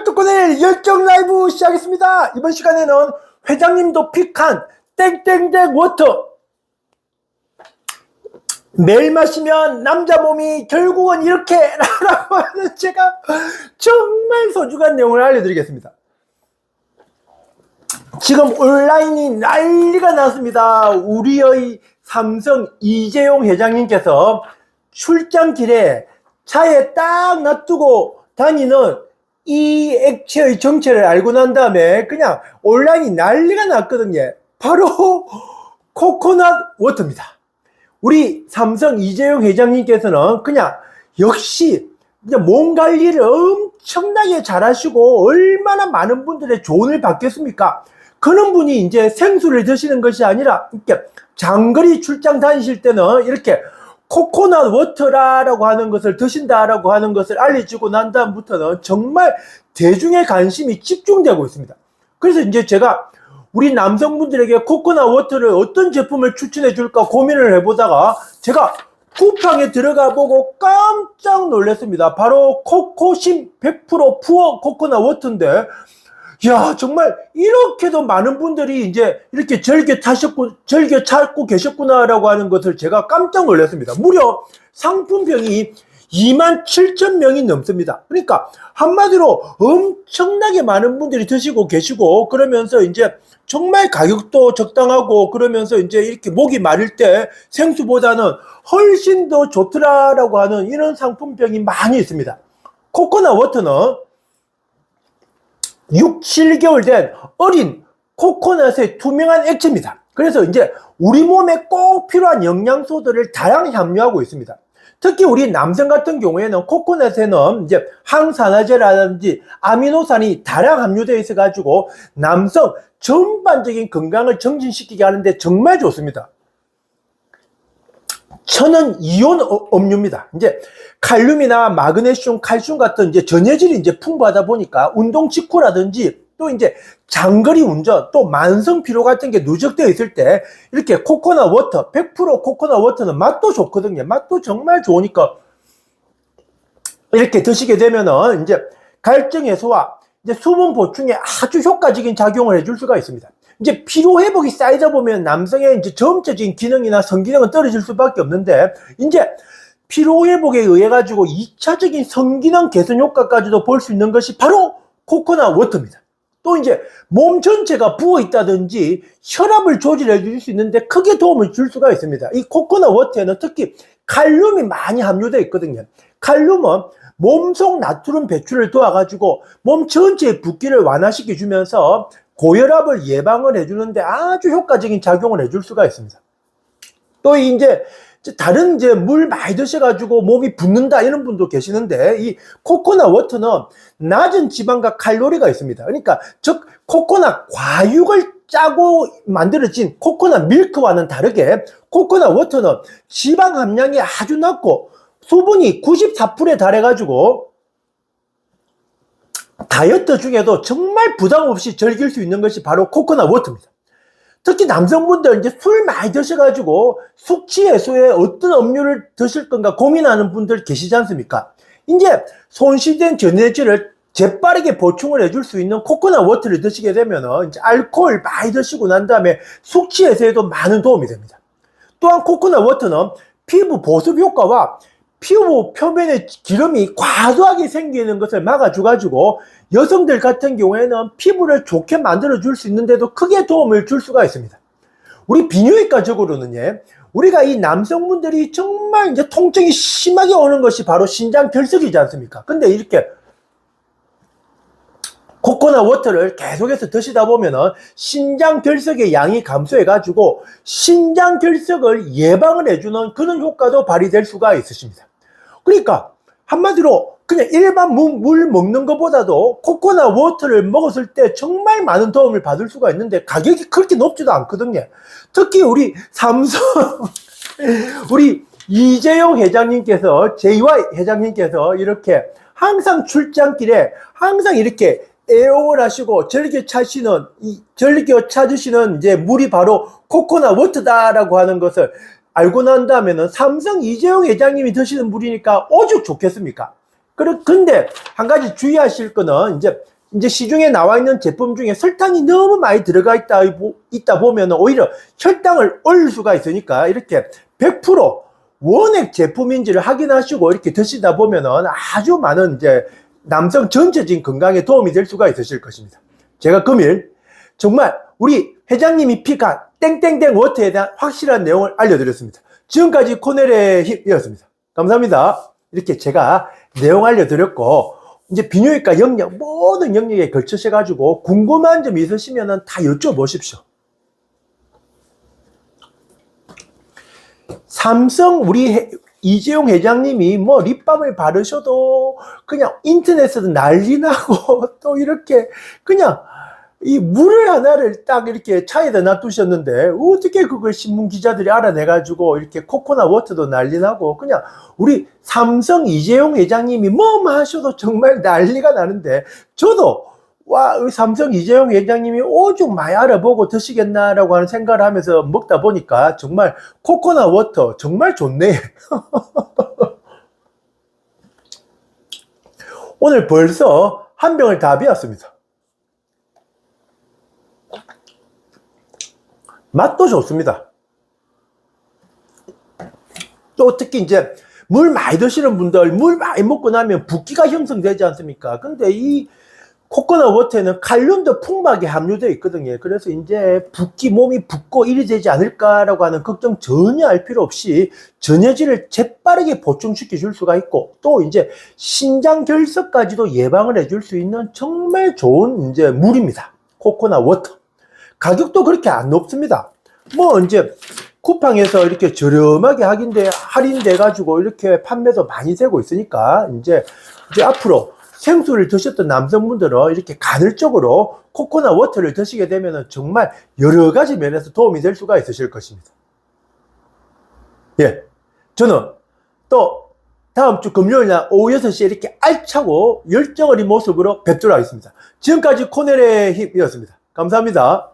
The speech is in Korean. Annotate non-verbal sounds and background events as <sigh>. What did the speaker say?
백두권의 열정 라이브 시작했습니다. 이번 시간에는 회장님도 픽한 땡땡땡 워터. 매일 마시면 남자 몸이 결국은 이렇게 라고 하는 제가 정말 소중한 내용을 알려드리겠습니다. 지금 온라인이 난리가 났습니다. 우리의 삼성 이재용 회장님께서 출장 길에 차에 딱 놔두고 다니는 이 액체의 정체를 알고 난 다음에 그냥 온라인이 난리가 났거든요. 바로 코코넛 워터입니다. 우리 삼성 이재용 회장님께서는 그냥 역시 그냥 몸 관리를 엄청나게 잘하시고 얼마나 많은 분들의 조언을 받겠습니까? 그런 분이 이제 생수를 드시는 것이 아니라 이렇게 장거리 출장 다니실 때는 이렇게 코코넛 워터라고 하는 것을 드신다라고 하는 것을 알려주고 난 다음부터는 정말 대중의 관심이 집중되고 있습니다. 그래서 이제 제가 우리 남성분들에게 코코넛 워터를 어떤 제품을 추천해 줄까 고민을 해보다가 제가 쿠팡에 들어가 보고 깜짝 놀랐습니다. 바로 코코심 100% 푸어 코코넛 워터인데 야, 정말 이렇게도 많은 분들이 이제 이렇게 절개 타셨고, 절개 찾고 계셨구나라고 하는 것을 제가 깜짝 놀랐습니다. 무려 상품평이 2만 7천 명이 넘습니다. 그러니까 한마디로 엄청나게 많은 분들이 드시고 계시고 그러면서 이제 정말 가격도 적당하고 그러면서 이제 이렇게 목이 마를 때 생수보다는 훨씬 더 좋더라라고 하는 이런 상품평이 많이 있습니다. 코코넛 워터는 6, 7개월 된 어린 코코넛의 투명한 액체입니다. 그래서 이제 우리 몸에 꼭 필요한 영양소들을 다양히 함유하고 있습니다. 특히 우리 남성 같은 경우에는 코코넛에는 이제 항산화제라든지 아미노산이 다량 함유되어 있어 가지고 남성 전반적인 건강을 정진시키게 하는데 정말 좋습니다. 천은 이온 어- 음료입니다. 이제 칼륨이나 마그네슘, 칼슘 같은 이제 전해질이 이제 풍부하다 보니까 운동 직후라든지 또 이제 장거리 운전 또 만성 피로 같은 게 누적되어 있을 때 이렇게 코코넛 워터 100% 코코넛 워터는 맛도 좋거든요. 맛도 정말 좋으니까 이렇게 드시게 되면은 이제 갈증 해소와 이제 수분 보충에 아주 효과적인 작용을 해줄 수가 있습니다. 이제 피로 회복이 쌓이다 보면 남성의 이제 전체적인 기능이나 성기능은 떨어질 수밖에 없는데 이제 피로 회복에 의해 가지고 2차적인 성기능 개선 효과까지도 볼 수 있는 것이 바로 코코넛 워터입니다. 또 이제 몸 전체가 부어 있다든지 혈압을 조절해 줄 수 있는데 크게 도움을 줄 수가 있습니다. 이 코코넛 워터에는 특히 칼륨이 많이 함유되어 있거든요. 칼륨은 몸속 나트륨 배출을 도와가지고 몸 전체의 붓기를 완화시켜 주면서 고혈압을 예방을 해주는데 아주 효과적인 작용을 해줄 수가 있습니다. 또 이제 다른 이제 물 많이 드셔가지고 몸이 붓는다 이런 분도 계시는데 이 코코넛 워터는 낮은 지방과 칼로리가 있습니다. 그러니까 즉 코코넛 과육을 짜고 만들어진 코코넛 밀크와는 다르게 코코넛 워터는 지방 함량이 아주 낮고 수분이 94%에 달해가지고 다이어트 중에도 정말 부담 없이 즐길 수 있는 것이 바로 코코넛 워터입니다. 특히 남성분들 이제 술 많이 드셔가지고 숙취 해소에 어떤 음료를 드실 건가 고민하는 분들 계시지 않습니까? 이제 손실된 전해질을 재빠르게 보충을 해줄 수 있는 코코넛 워터를 드시게 되면 이제 알코올 많이 드시고 난 다음에 숙취 해소에도 많은 도움이 됩니다. 또한 코코넛 워터는 피부 보습 효과와 피부 표면에 기름이 과도하게 생기는 것을 막아줘가지고 여성들 같은 경우에는 피부를 좋게 만들어 줄 수 있는데도 크게 도움을 줄 수가 있습니다. 우리 비뇨기과적으로는요, 우리가 이 남성분들이 정말 이제 통증이 심하게 오는 것이 바로 신장 결석이지 않습니까? 근데 이렇게 코코넛 워터를 계속해서 드시다 보면은 신장 결석의 양이 감소해 가지고 신장 결석을 예방을 해주는 그런 효과도 발휘될 수가 있으십니다. 그러니까 한마디로 그냥 일반 물, 물 먹는 것보다도 코코넛 워터를 먹었을 때 정말 많은 도움을 받을 수가 있는데 가격이 그렇게 높지도 않거든요. 특히 우리 삼성 <laughs> 우리 이재용 회장님께서 JY 회장님께서 이렇게 항상 출장길에 항상 이렇게 애용을 하시고 즐겨 이 즐겨 찾으시는 이제 물이 바로 코코넛 워터다라고 하는 것을 알고 난 다음에는 삼성 이재용 회장님이 드시는 물이니까 오죽 좋겠습니까? 그래, 근데 한 가지 주의하실 거는 이제 이제 시중에 나와 있는 제품 중에 설탕이 너무 많이 들어가 있다, 있다 보면 오히려 혈당을 올릴 수가 있으니까 이렇게 100% 원액 제품인지를 확인하시고 이렇게 드시다 보면은 아주 많은 이제 남성 전체적인 건강에 도움이 될 수가 있으실 것입니다. 제가 금일 정말 우리 회장님이 피가 땡땡땡 워터에 대한 확실한 내용을 알려드렸습니다. 지금까지 코넬의 힘이었습니다. 감사합니다. 이렇게 제가 내용 알려드렸고 이제 비뇨기과 영역 모든 영역에 걸쳐서 가지고 궁금한 점이 있으시면 다 여쭤보십시오. 삼성 우리 해- 이재용 회장님이 뭐 립밤을 바르셔도 그냥 인터넷에서 난리 나고 <laughs> 또 이렇게 그냥 이 물을 하나를 딱 이렇게 차에다 놔두셨는데 어떻게 그걸 신문 기자들이 알아내가지고 이렇게 코코넛 워터도 난리 나고 그냥 우리 삼성 이재용 회장님이 뭐만 하셔도 정말 난리가 나는데 저도 와, 삼성 이재용 회장님이 오죽 많이 알아보고 드시겠나라고 하는 생각을 하면서 먹다 보니까 정말 코코넛 워터 정말 좋네. <laughs> 오늘 벌써 한 병을 다 비웠습니다. 맛도 좋습니다. 또 특히 이제 물 많이 드시는 분들 물 많이 먹고 나면 붓기가 형성되지 않습니까? 근데 이 코코넛 워터에는 칼륨도 풍부하게 함유되어 있거든요. 그래서 이제 붓기 몸이 붓고 이리 되지 않을까라고 하는 걱정 전혀 할 필요 없이 전해질을 재빠르게 보충시켜 줄 수가 있고 또 이제 신장 결석까지도 예방을 해줄 수 있는 정말 좋은 이제 물입니다. 코코넛 워터. 가격도 그렇게 안 높습니다. 뭐 이제 쿠팡에서 이렇게 저렴하게 할인돼 할인돼 가지고 이렇게 판매도 많이 되고 있으니까 이제 이제 앞으로 생수를 드셨던 남성분들은 이렇게 간헐적으로 코코넛 워터를 드시게 되면 정말 여러 가지 면에서 도움이 될 수가 있으실 것입니다. 예. 저는 또 다음 주 금요일 날 오후 6시에 이렇게 알차고 열정 어린 모습으로 뵙도록 하겠습니다. 지금까지 코넬의 힘이었습니다. 감사합니다.